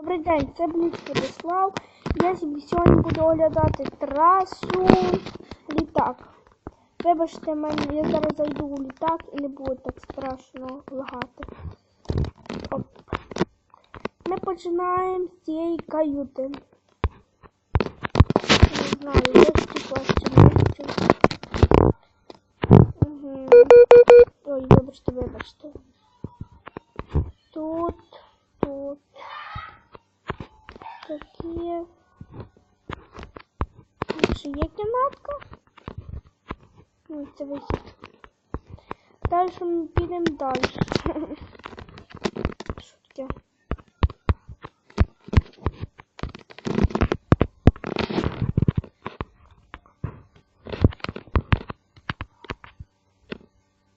Добрий день, це Бліц Владислав. Я сьогодні буду оглядати трасу літак. Вибачте мене, я зараз зайду у літак і не буде так страшно лагати. Оп. Ми починаємо з цієї каюти. Не знаю, ще мовчу. Угу. Ой, вибачте, вибачте. Тут, тут. Такі. Тут ще є кімнатка. Ну, це вихід. Далі ми підемо далі. Таке?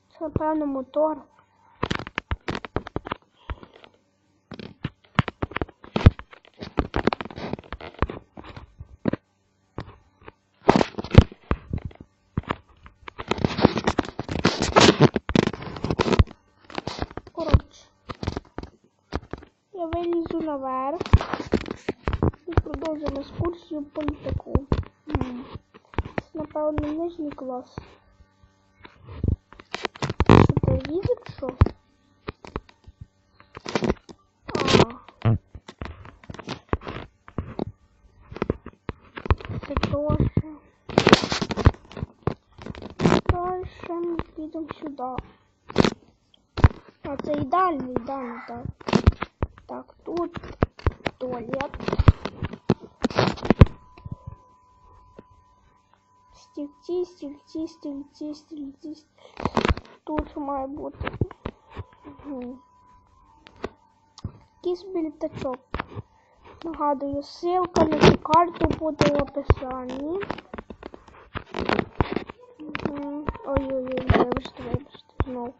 Це, напевно, мотор. Коротше. Я вилізу наверх і продовжимо екскурсію по літаку. Це, напевно, нижній клас. Що, телевізор, що? А. Це теж. Дальше ми підемо сюди. А це ідеальний, ідеальний, так. Так, тут туалет. Стільці, стільці, стільці, стільці. Тут має бути. Якийсь літачок. Нагадую, ссылка на цю карту буде в описанні. Ой-ой-ой, вибачте, вибачте, знову.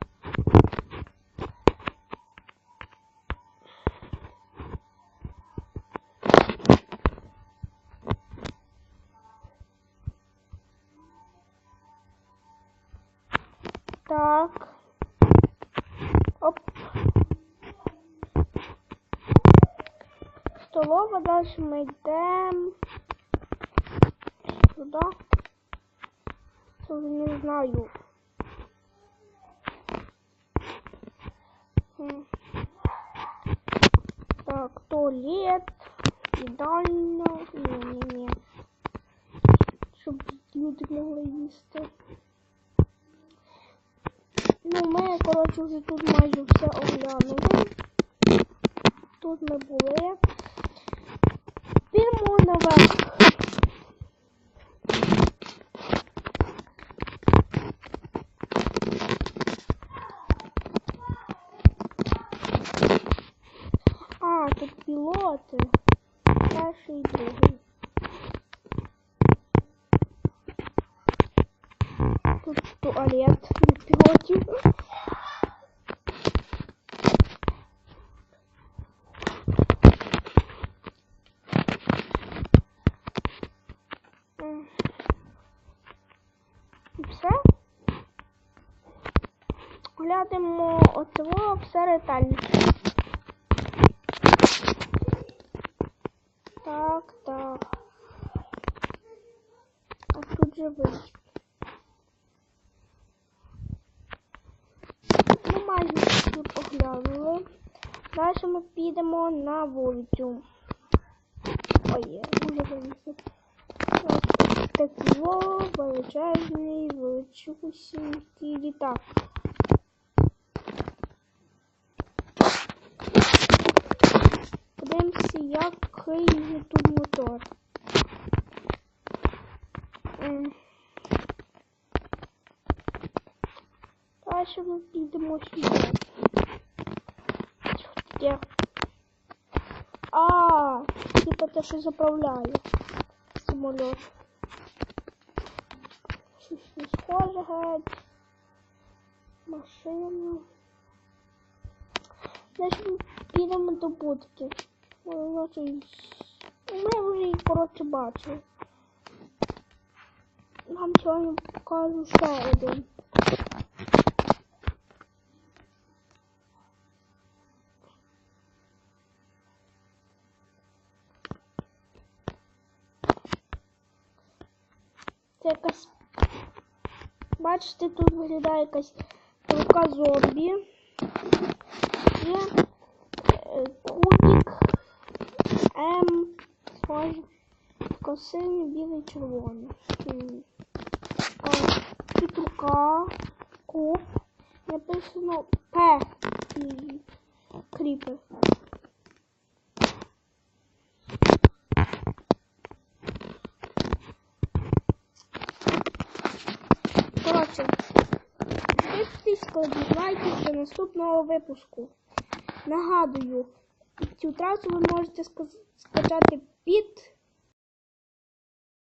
Так. Оп. Столова, далі ми йдемо. Сюди. Це не знаю. Так, туалет. Ідеально. Ні-ні-ні. Щоб люди могли їсти. Ну, ми, коротше, вже тут майже все оглянули. Тут ми були. Підемо наверх. А, тут пілоти. Перший і другий. Тут туалет І все. Глянемо оцього все ретельніше. Так, так. А тут же вихід. Ми майже тут оглянули. Далі ми підемо на вулицю. Ой, дуже вилізу. Ось такий величезний, величусінький літак. Подивимося, який тут мотор. М. Далі ми підемо сюди. Таке? А, типа те, що заправляє самоліт. Щось не схоже геть. Машину. Значить, підемо до будки. Й- Ми вже її, коротше, бачили. Нам сьогодні покажу ще один. Це якась. Бачите, тут виглядає якась рука зомбі. Є е, кубик М. Косиний, білий, червоний. Тут рука, куб. Написано П. і Кріпер. Коротше, до наступного випуску. Нагадую, цю трасу ви можете скачати під